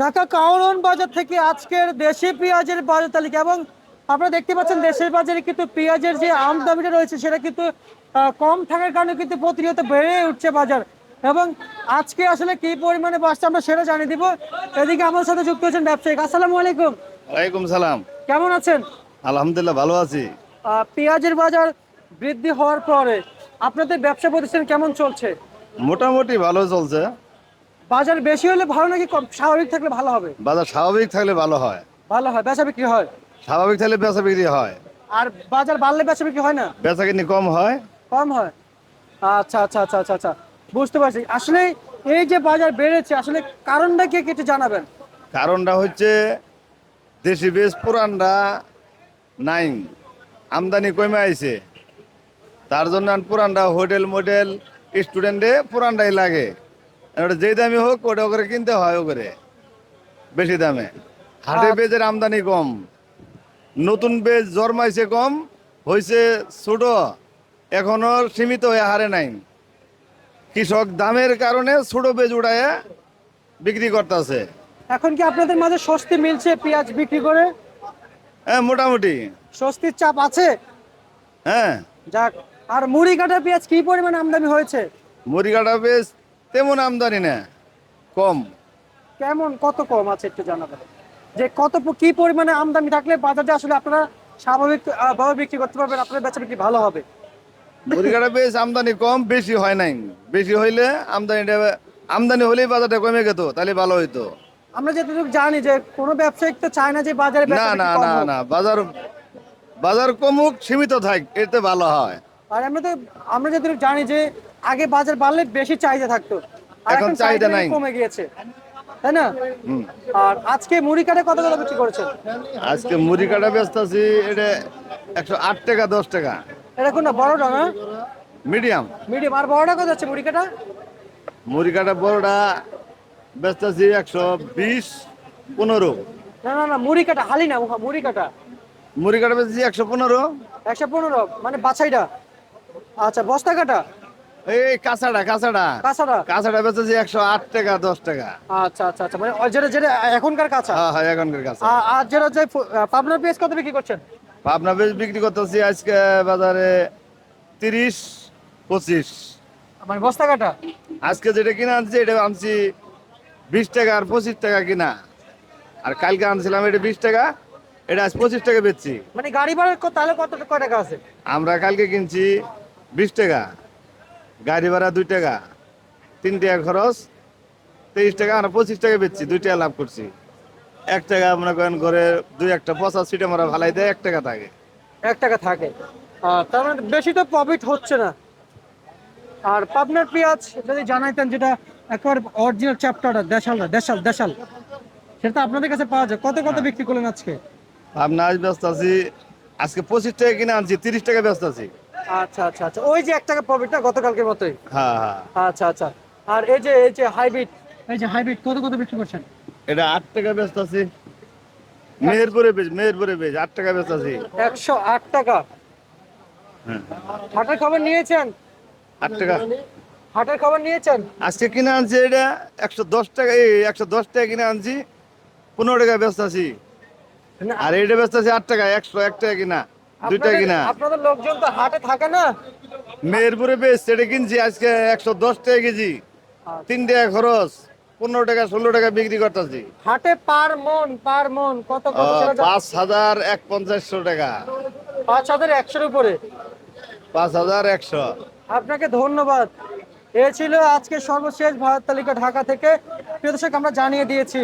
ঢাকা কাউরন বাজার থেকে আজকের দেশি পেঁয়াজের বাজার তালিকা এবং আপনারা দেখতে পাচ্ছেন দেশের বাজারে কিন্তু পেঁয়াজের যে আমদামিটা রয়েছে সেটা কিন্তু কম থাকার কারণে কিন্তু প্রতিনিয়ত বেড়ে উঠছে বাজার। এবং আজকে আসলে কি পরিমাণে বাড়ছে আমরা সেটা জানিয়ে দিব। এদিকে আমার সাথে যুক্ত হয়েছেন ব্যবসায়িক। আসসালামু আলাইকুম। ওয়ালাইকুম সালাম। কেমন আছেন? আলহামদুলিল্লাহ ভালো আছি। পেঁয়াজের বাজার বৃদ্ধি হওয়ার পরে আপনাদের ব্যবসা প্রতিষ্ঠান কেমন চলছে? মোটামুটি ভালো চলছে। বাজার বেশি হলে ভালো নাকি কম? স্বাভাবিক থাকলে ভালো হবে? বাজার স্বাভাবিক থাকলে ভালো হয়। ভালো হয় বেচা বিক্রি হয়? স্বাভাবিক থাকলে বেচা বিক্রি হয়। আর বাজার বাড়লে বেচা বিক্রি হয় না? বেচা কিনি কম হয়। কম হয়? আচ্ছা আচ্ছা আচ্ছা আচ্ছা আচ্ছা। বুঝতে পারছি। আসলে এই যে বাজার বেড়েছে আসলে কারণটা কি একটু জানাবেন? কারণটা হচ্ছে দেশি বেশ পুরানটা নাই। আমদানি কমে আইছে। তার জন্য পুরানটা হোটেল মোটেল স্টুডেন্টে পুরানটাই লাগে। ওটা যেই দামি হোক ওটা করে কিনতে হয় ও করে বেশি দামে। হাটে। বেজের আমদানি কম। নতুন বেজ জন্মাইছে কম হয়েছে ছোট এখনও সীমিত হয়ে হারে নাই। কৃষক দামের কারণে ছোট বেজ উড়ায় বিক্রি করতেছে। এখন কি আপনাদের মাঝে স্বস্তি মিলছে পেঁয়াজ বিক্রি করে? হ্যাঁ মোটামুটি। স্বস্তির চাপ আছে? হ্যাঁ। যাক আর মুড়ি কাটা পেঁয়াজ কি পরিমাণ আমদানি হয়েছে? মুড়ি কাটা বেশ তেমন আমদানি না কম। কেমন কত কম আছে একটু জানাবেন? যে কত কি পরিমাণে আমদানি থাকলে বাজারে আসলে আপনারা স্বাভাবিক ভাবে বিক্রি করতে পারবেন আপনার বেচা বিক্রি ভালো হবে? মুড়ি কাটা বেশ আমদানি কম বেশি হয় নাই। বেশি হইলে আমদানিটা আমদানি হলেই বাজারটা কমে যেত তাহলে ভালো হইতো। আমরা যতটুকু জানি যে কোনো ব্যবসায়িক তো চায় না যে বাজারে না না না না বাজার বাজার কমুক সীমিত থাক এতে ভালো হয়। আর আমরা তো আমরা যতটুকু জানি যে আগে বাজার বাড়লে বেশি চাহিদা থাকতো। আর এখন চাহিদা নাই। কমে গিয়েছে। তাই না? আর আজকে মুড়ি কাটা কত কত বিক্রি করেছেন? আজকে মুড়ি কাটা ব্যস্ত আছি এটা একশো আট টাকা দশ টাকা। এটা কোনটা বড়টা না? মিডিয়াম। মিডিয়াম। আর বড়টা কত যাচ্ছে মুড়ি কাটা মুড়ি কাটা বড়টা ব্যস্ত আছি একশো বিশ পনেরো। না না না মুড়ি কাটা হালি না মুড়ি কাটা মুড়ি কাটা বেশি একশো পনেরো। একশো পনেরো মানে বাছাইটা। আচ্ছা বস্তা কাটা? এই কাঁচাটা কাঁচাটা। কাঁচাটা? কাঁচাটা বেচেছি একশো আট টাকা দশ টাকা। আচ্ছা আচ্ছা আচ্ছা মানে যেটা যেটা এখনকার কাঁচা? হ্যাঁ হ্যাঁ এখনকার কাঁচা। আর যেটা যে পাবনার পেঁয়াজ কত বিক্রি করছেন? পাবনা বেশ বিক্রি করতেছি আজকে বাজারে তিরিশ পঁচিশ। মানে বস্তা কাটা? আজকে যেটা কিনা আনছি এটা আনছি বিশ টাকা আর পঁচিশ টাকা কিনা। আর কালকে আনছিলাম এটা বিশ টাকা এটা আজ পঁচিশ টাকা বেচছি। মানে গাড়ি ভাড়া তাহলে কত টাকা আছে? আমরা কালকে কিনছি বিশ টাকা। গাড়ি ভাড়া দুই টাকা। তিন টাকা খরচ। তেইশ টাকা আমরা পঁচিশ টাকা বেচছি দুই টাকা লাভ করছি। এক টাকা মনে করেন ঘরে দুই একটা পঁচাশ সিটে মারা ভালাই দেয় এক টাকা থাকে। এক টাকা থাকে। তার মানে বেশি তো প্রফিট হচ্ছে না। আর পাবনার পেঁয়াজ যদি জানাইতেন যেটা একবার অরিজিনাল চ্যাপ্টারটা দেশালটা দেশাল দেশাল সেটা আপনাদের কাছে পাওয়া যায়। কত কত বিক্রি করলেন আজকে? ভাবনা আজ ব্যস্ত আছি। আজকে পঁচিশ টাকা কিনে আনছি তিরিশ টাকা ব্যস্ত আছি। আচ্ছা আচ্ছা আচ্ছা। ওই যে এক টাকা প্রফিটটা গতকালকের মতোই? হ্যাঁ হ্যাঁ। আচ্ছা আচ্ছা। আর এই যে এই যে হাইব্রিড এই যে হাইব্রিড কত কত বিক্রি করছেন? এটা আট টাকা ব্যস্ত আছি। মেহেরপুরে বেচ মেহেরপুরে বেচ আট টাকা ব্যস্ত আছি। একশো আট টাকা। হ্যাঁ। হাটের খবর নিয়েছেন? আট টাকা। হাটের খবর নিয়েছেন? আজকে কিনে আনছি এটা একশো দশ টাকা এই একশো দশ টাকা কিনে আনছি পনেরো টাকা ব্যস্ত আছি। আর এটা ব্যস্ত আছি আট টাকা একশো এক টাকা কিনা। দুই টাকা কিনা? আপনাদের লোকজন তো হাটে থাকে না? মেহেরপুরে বেচ সেটা কিনছি আজকে একশো দশ টাকা কেজি। তিন টাকা খরচ পনেরো টাকা ষোলো টাকা বিক্রি করতেছি। হাটে পার মন পার মন কত কত পাঁচ হাজার এক পঞ্চাশশো টাকা। পাঁচ হাজার একশোর উপরে? পাঁচ হাজার একশো। আপনাকে ধন্যবাদ। এ ছিল আজকে সর্বশেষ ভারত তালিকা ঢাকা থেকে। প্রিয় দর্শক আমরা জানিয়ে দিয়েছি।